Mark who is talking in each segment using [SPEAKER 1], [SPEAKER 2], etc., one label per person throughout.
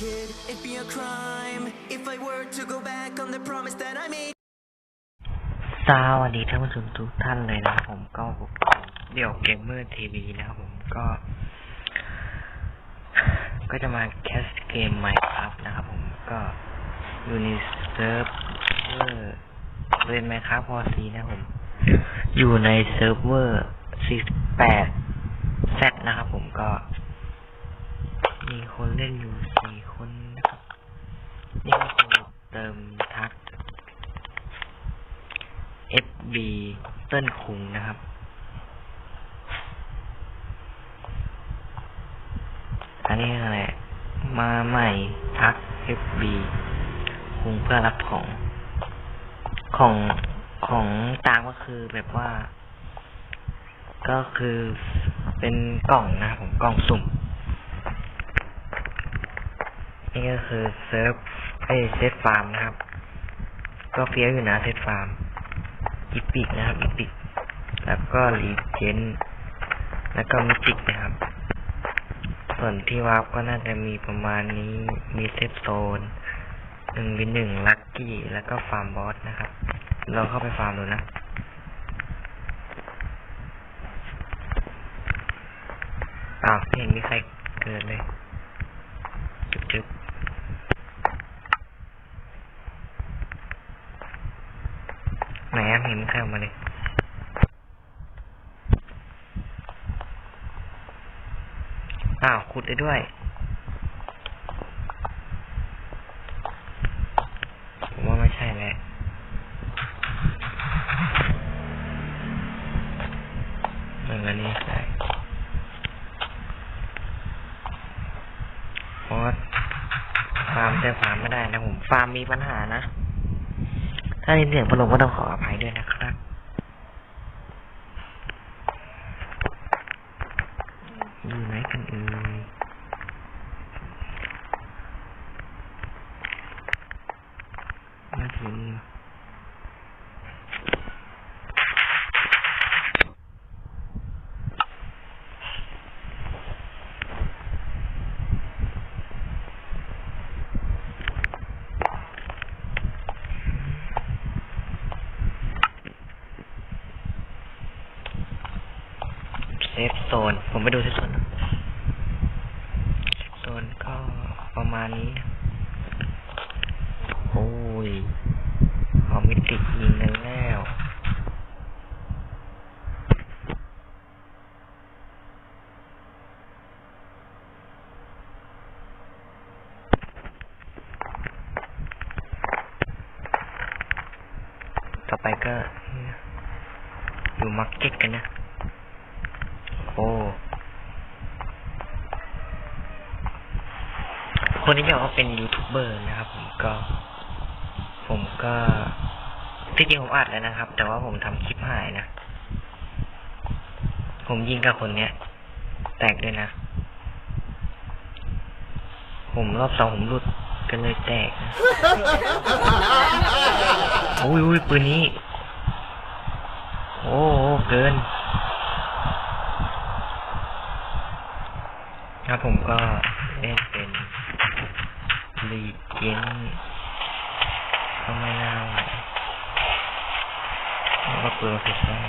[SPEAKER 1] kid, it'd be a crime if I were to go back on the promise that I made.
[SPEAKER 2] สวัสดีท่านผู้ชมทุกท่านเลยนะครับผมก็เดี่ยวเกมเมอร์ทีวีนะครับผมก็ ก็จะมาแคสเกมใหม่ครับนะครับผมก็อยู่ในเซิร์ฟเวอร์เล่นไหมครับพอซีนะผม อยู่ในเซิร์ฟเวอร์ 48 Z นะครับผมก็ มีคนเล่นอยู่สี่คนนะครับ นี่ก็คือเติมทัก FB เติ้ลคุงนะครับ นนี้อะไรมาใหม่ทัก FB คุงเพื่อรับของ ของของตามก็คือแบบว่า ก็คือเป็นกล่องนะครับผมกล่องสุ่ม นี่ก็คือเซิร์ฟไอเซตฟาร์มนะครับ ก็เฟี้ยวอยู่นะเซตฟาร์มอีพิกนะครับอีพิกแล้วก็รีเจนแล้วก็มิจิกนะครับ ส่วนที่วาร์ปก็น่าจะมีประมาณนี้ มีเซฟโซนหนึ่งวินหนึ่งลัคกี้ แล้วก็ฟาร์มบอสนะครับ เราเข้าไปฟาร์มดูนะอ้าวไม่เห็นมีใครเกิดเลย จุ๊บจุ๊บไหนอะไม่เห็นใครออกมาเลย อ้าวขุดได้ด้วยผมว่าไม่ใช่แหละเหมือนอันนี้ใช่เพราะฟาร์มแต่ฟาร์มไม่ได้นะผม ฟาร์มมีปัญหานะ ถ้าในเสียงพลมก็ต้องขออภัยด้วยนะครับ อยู่ไหนกันเอ่ยมาถึงเซ ฟโซน ผมไปดูเซฟโซนนะเซฟโซนก็ประมาณนี้นะโอ้ยเอามิติยิงกันแล้วต่อไปก็อยู่มาร์เก็ตกันนะ โอ้คนที่บอกว่าเป็นยูทูบเบอร์นะครับ ผมก็ ผมก็ที่จริงผมอัดแล้วนะครับ แต่ว่าผมทำคลิปหายนะ ผมยิงกับคนเนี้ย แตกด้วยนะ ผมรอบสองผมหลุดกันเลยแตกนะอุ้ยอุ้ยปืนนี้ โอ้โหเกิน ครับผมก็เล่นเป็นลีเจนก็ไม่น่าไหวแล้วก็เปลือกเสร็จแล้ว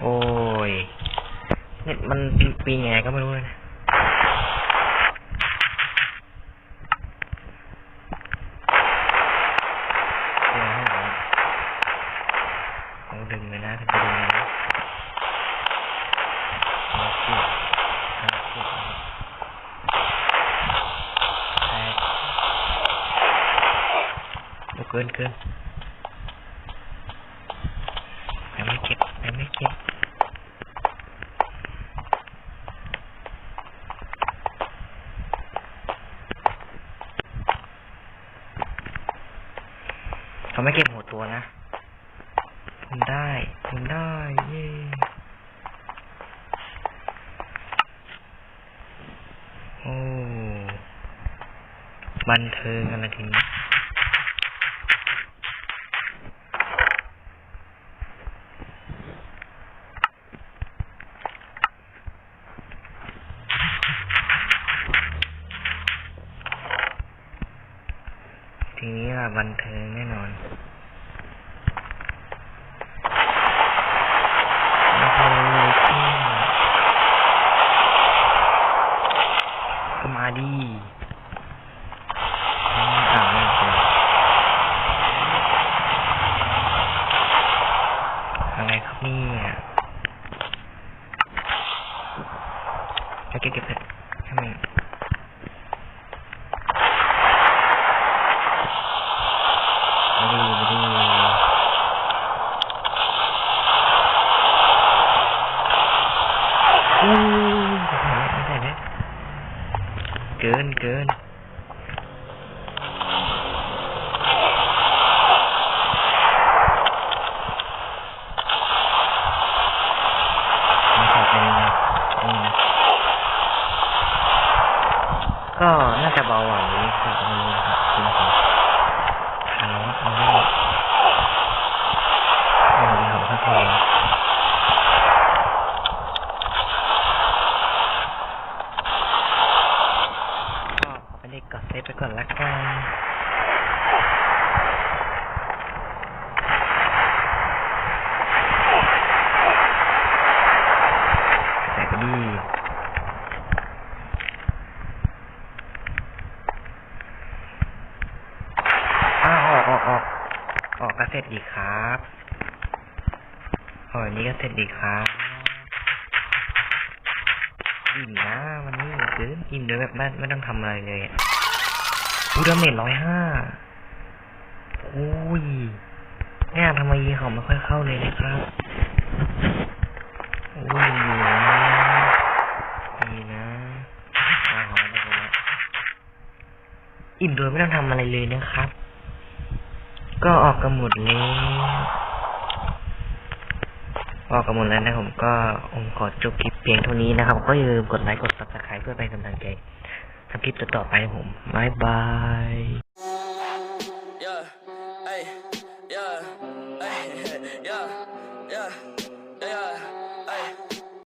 [SPEAKER 2] โอ้ย เนี่ยมันปีไงก็ไม่รู้เลยนะ เดี๋ยวให้ผมเอา ดึงเลยนะถ้าจะดึงนะเอาเสียบเอาเสียบแตกโอ้เกินเกินไปไม่เก็บไปไม่เก็บเขาไม่เก็บหัวตัวนะ ผมได้ ผมได้ เย่โอ้ บันเทิงอะไรทีนี้ทีนี้ล่ะบันเทิงแน่นอน เกินเกินไม่ใช่เป็นนี่นะก็น่าจะเบาหวานนี้ครับไม่รู้นะครับจริงๆฮัลโหลเอาไม่เอาดีของข้าพเจ้าก็ขอไปเล่ นกดเซฟไปก่อนละกันแต่ก็ดีอ้าวออกออกออกออกก็เสร็จดีครับออกอันนี้ก็เสร็จดีครับอิ่มนะวันนี้เกินอิ่มโดยแบบไม่ไม่ต้องทำอะไรเลย อะพูดาเมจร้อยห้าโอ้ยเนี่ยทำไมยีเขาไม่ค่อยเข้าเลยนะครับโอ้ยดีนะดีนะมาหอมไปแล้วอิ่มโดยไม่ต้องทำอะไรเลยนะครับ ก็ออกกันหมดแล้วออกกันหมดแล้วนะผมก็ผมขอจบคลิปเพียงเท่านี้นะครับ ก็อย่าลืมกดไลค์กด subscribe เพื่อเป็นกำลังใจ คลิปต่อๆไปผมบายบาย